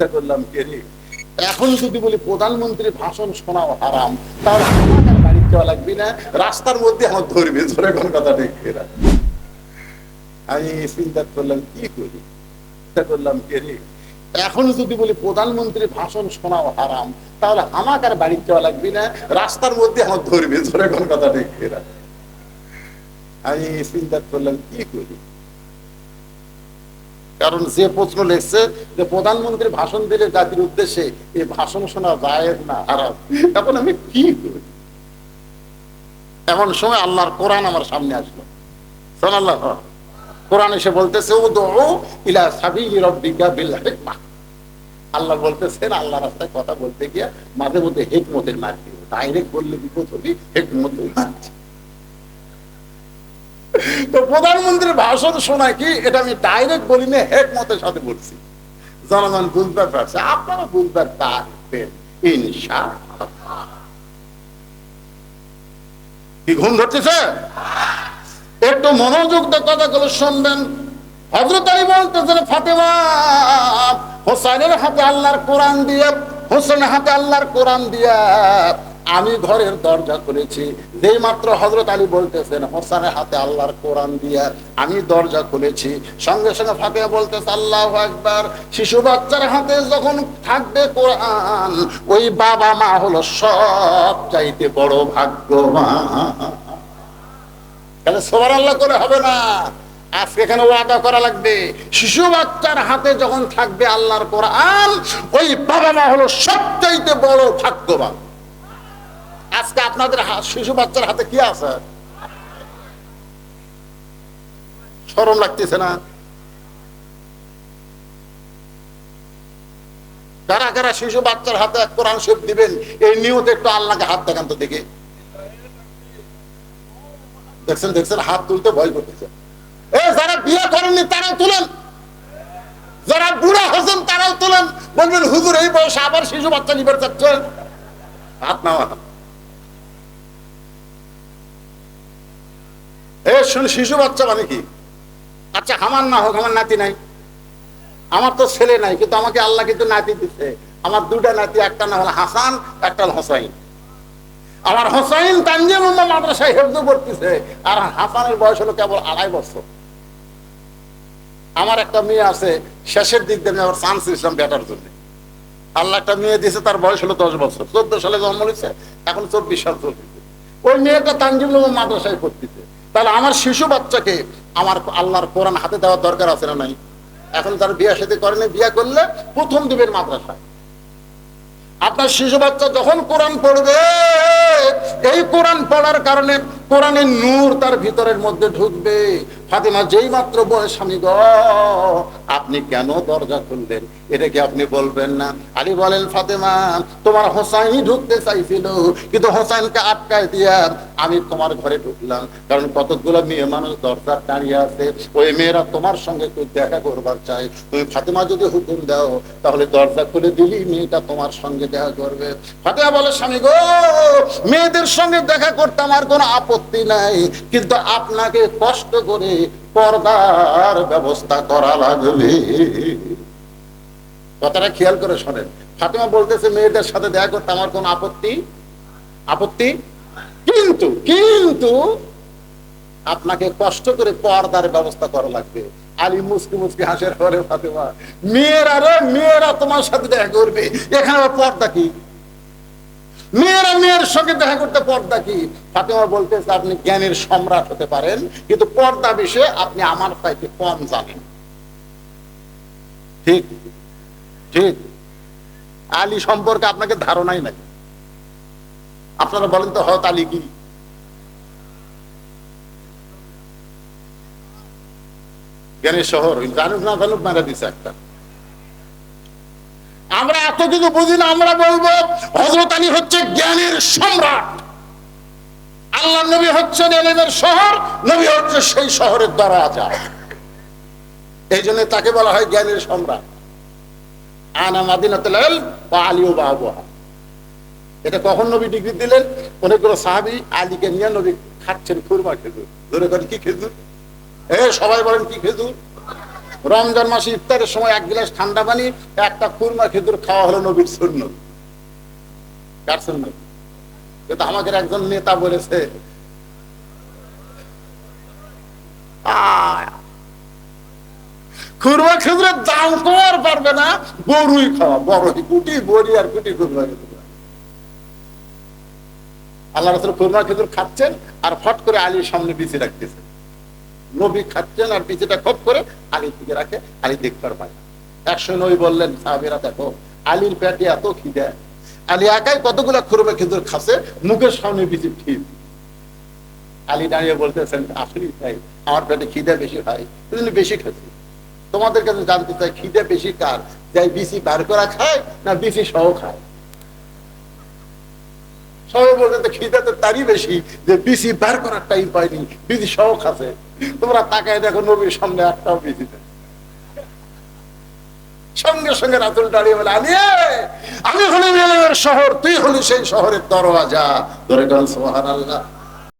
চিন্তা করলাম, কে রে? এখন যদি বলি প্রধানমন্ত্রী ভাষণ শোনাও হারাম তাহলে বাড়ি যাওয়া লাগবে না, রাস্তার মধ্যে আমার ধরবে। ধরে কোন কথা ঠিক আমি চিন্তা করলাম, কি করি? চিন্তা করলাম, কে রে? এখন যদি বলি প্রধানমন্ত্রী ভাষণ শোনাও হারাম, তাহলে আমাকে আর বাড়ি যাওয়া লাগবে না, রাস্তার মধ্যে আমার ধরবে। ধরে কোন কথা ঠিক আমি চিন্তা করলাম, কি করি? কারণ যে প্রশ্ন লিখছে যে প্রধানমন্ত্রী ভাষণ দিলে জাতির উদ্দেশ্যে এই ভাষণ শোনা যায় না, হারাম। এখন আমি কি এমন সময় আল্লাহর কোরআন আমার সামনে আসলো। সাল্লাহ কোরআন এসে বলতেছে ও দো ইলা আল্লাহ বলতেছেন আল্লাহ রাস্তায় কথা বলতে গিয়ে মাঝে মধ্যে হেকমতের দিও ডাইরেক্ট বললে বিপদ হবি হেকমতের মারছি তো প্রধানমন্ত্রীর ভাষণ শোনা কি? এটা আমি ডাইরেক্ট বলি না হেকমতের সাথে বলছি। জনগণ বুঝতে পারছে আপনারা বুঝতে পারবেন ইনশা কি ঘুম ধরতেছে? একটু মনোযোগ কথাগুলো শুনবেন। বলতেছেন, ফাতেমা, হোসাইনের হাতে আল্লাহর কোরআন দিয়ে, হোসেনের হাতে আল্লাহর কোরআন দিয়া। আমি ঘরের দরজা খুলেছি। যেই মাত্র হজরত আলী বলতেছেন, হোসেনের হাতে আল্লাহর কোরআন দিয়া আমি দরজা খুলেছি। সঙ্গে সঙ্গে ফাতেমা বলতেছে, আল্লাহ একবার শিশু বাচ্চার হাতে যখন থাকবে কোরআন, ওই বাবা মা হলো সব চাইতে বড় ভাগ্যবান। তাহলে সোবার আল্লাহ করে হবে না। আজকে এখানে ওয়াদা করা লাগবে। শিশু বাচ্চার হাতে যখন থাকবে আল্লাহর কোরআন, ওই বাবা মা হলো সবচাইতে বড় ভাগ্যবান। আজকে আপনাদের শিশু বাচ্চার হাতে কি আছে? সরম লাগতেছে না? কারা কারা শিশু বাচ্চার হাতে কোরআন শরীফ দিবেন, এই নিয়তে একটু আল্লাহকে হাত দেখান তো দেখে। দেখছেন দেখছেন, হাত তুলতে ভয় করতেছে। এ, যারা বিয়ে করেননি, তারাও তুলেন। যারা বুড়া হয়েছেন, তারাও তুলেন। বলবেন, হুজুর, এই বয়সে আবার শিশু বাচ্চা নিবার চাচ্ছেন? হাত নামা শুন, শিশু বাচ্চা মানে কি? আচ্ছা আমার না হোক, আমার নাতি নাই। আমার তো ছেলে নাই, কিন্তু আমাকে আল্লাহ কিন্তু নাতি দিচ্ছে আমার দুটা নাতি, একটা না হলো হাসান, একটা হোসাইন। আমার হোসাইন তানজিম মাদ্রাসায় হেফজ পড়তেছে, আর হাসানের বয়স হলো কেবল আড়াই বছর। আমার একটা মেয়ে আছে, শেষের দিক দিয়ে আমি আবার চান্স দিয়েছিলাম বেটার জন্য। আল্লাহ একটা মেয়ে দিয়েছে, তার বয়স হলো দশ বছর। চোদ্দ সালে জন্ম নিচ্ছে এখন চব্বিশ সাল চলতেছে। ওই মেয়েটা তানজিম মাদ্রাসায় পড়তেছে। তাহলে আমার শিশু বাচ্চাকে আমার আল্লাহর কোরআন হাতে দেওয়ার দরকার আছে না নাই? এখন তার বিয়া সাথে করেনি, বিয়া করলে প্রথম দিবেন মাদ্রাসায় আপনার শিশু বাচ্চা যখন কোরআন পড়বে, এই কোরআন পড়ার কারণে কোরআনের নূর তার ভিতরের মধ্যে ঢুকবে। ফাতেমা যেই মাত্র বয়স স্বামী গ আপনি কেন দরজা খুললেন এটা কি আপনি বলবেন না? আলী বলেন, ফাতেমা, তোমার হোসাইনই ঢুকতে চাইছিল, কিন্তু হোসাইনকে আটকায় দিয়া আমি তোমার ঘরে ঢুকলাম। কারণ কতগুলো মেয়ে মানুষ দরজার দাঁড়িয়ে আছে, ওই মেয়েরা তোমার সঙ্গে একটু দেখা করবার চাই তুমি ফাতেমা যদি হুকুম দাও, তাহলে দরজা খুলে দিলি মেয়েটা তোমার সঙ্গে দেখা করবে। ফাতেমা বলে, স্বামী গো, মেয়েদের সঙ্গে দেখা করতে আমার কোনো আপত্তি নাই, কিন্তু আপনাকে কষ্ট করে পর্দার ব্যবস্থা করা লাগবে। কথাটা খেয়াল করে শোনেন। ফাতেমা বলতেছে, মেয়েদের সাথে দেখা করতে আমার কোনো আপত্তি? আপত্তি? কিন্তু কিন্তু আপনাকে কষ্ট করে পর্দার ব্যবস্থা করা লাগবে। আলী মুসকি মুসকি হাসের পরে ফাতেমা, মেয়েরা রে, মেয়েরা তোমার সাথে দেখা করবে। এখানে পর্দা কি? মেয়েরা মেয়ের সঙ্গে দেখা করতে পর্দা কি? ফাতেমা বলতেছে, আপনি জ্ঞানের সম্রাট হতে পারেন, কিন্তু পর্দা বিষয়ে আপনি আমার চাইতে কম জানেন। ঠিক ঠিক। আলী সম্পর্কে আপনাকে ধারণাই নাই। আপনারা বলেন তো হত আলী কি? জ্ঞানের শহর, জানুক না জানুক মারা দিছে একটা। আমরা এত বুঝি না আমরা বলব হজরত আলী হচ্ছে জ্ঞানের সম্রাট। আল্লাহ নবী হচ্ছেন এলেমের শহর, নবী হচ্ছে সেই শহরের দরজা। এই জন্য তাকে বলা হয় জ্ঞানের সম্রাট। আনা মাদিনাতুল ইলম ওয়া আলী ওয়া এটা কখন নবী ডিগ্রি দিলেন? অনেকগুলো সাহাবি আলীকে নিয়ে নবী খাচ্ছেন খুরমা খেজুর। ধরে করেন, কি খেজুর? এ, সবাই বলেন, কি খেজুর? রমজান মাসে ইফতারের সময় এক গ্লাস ঠান্ডা পানি, একটা কুরমা খেজুর খাওয়া হলো নবীর শূন্য। কার শূন্য? কিন্তু আমাদের একজন নেতা বলেছে। খুরমা খেজুরের দাম কমার পারবে না বড়ুই খাওয়া কুটি বড়ি আর কুটি খুরমা আল্লাহ রসুল খুরমা খেজুর খাচ্ছেন আর ফট করে আলীর সামনে বিছে রাখতেছেন নবী খাচ্ছেন আর বিছেটা খপ করে আলীর দিকে রাখে, আলী দেখবার পায়। একশো নবী বললেন, সাহাবেরা, দেখো, আলীর পেটে এত খিদে। আলী একাই কতগুলা খুরমা খেজুর খাচ্ছে, মুখের সামনে বিছে ঠিক আলী দাঁড়িয়ে বলতেছেন আসলেই তাই, আমার পেটে খিদে বেশি হয়, তুমি বেশি খেতে। তোমাদের কাছে জানতে চাই, খিদে বেশি কার? যাই বিসি বার করা খায় না বিসি সহ খায়? সবাই বলতে তো খিদে তারই বেশি যে বিসি বার করার টাইম পাইনি, বিসি শখ আছে। তোমরা তাকায় দেখো নবীর সামনে একটাও বিসি। সঙ্গে সঙ্গে রাতুল দাঁড়িয়ে বলে, আমি আমি হলি শহর, তুই হলি সেই শহরের দরওয়াজা। ধরে গেল সোহান আল্লাহ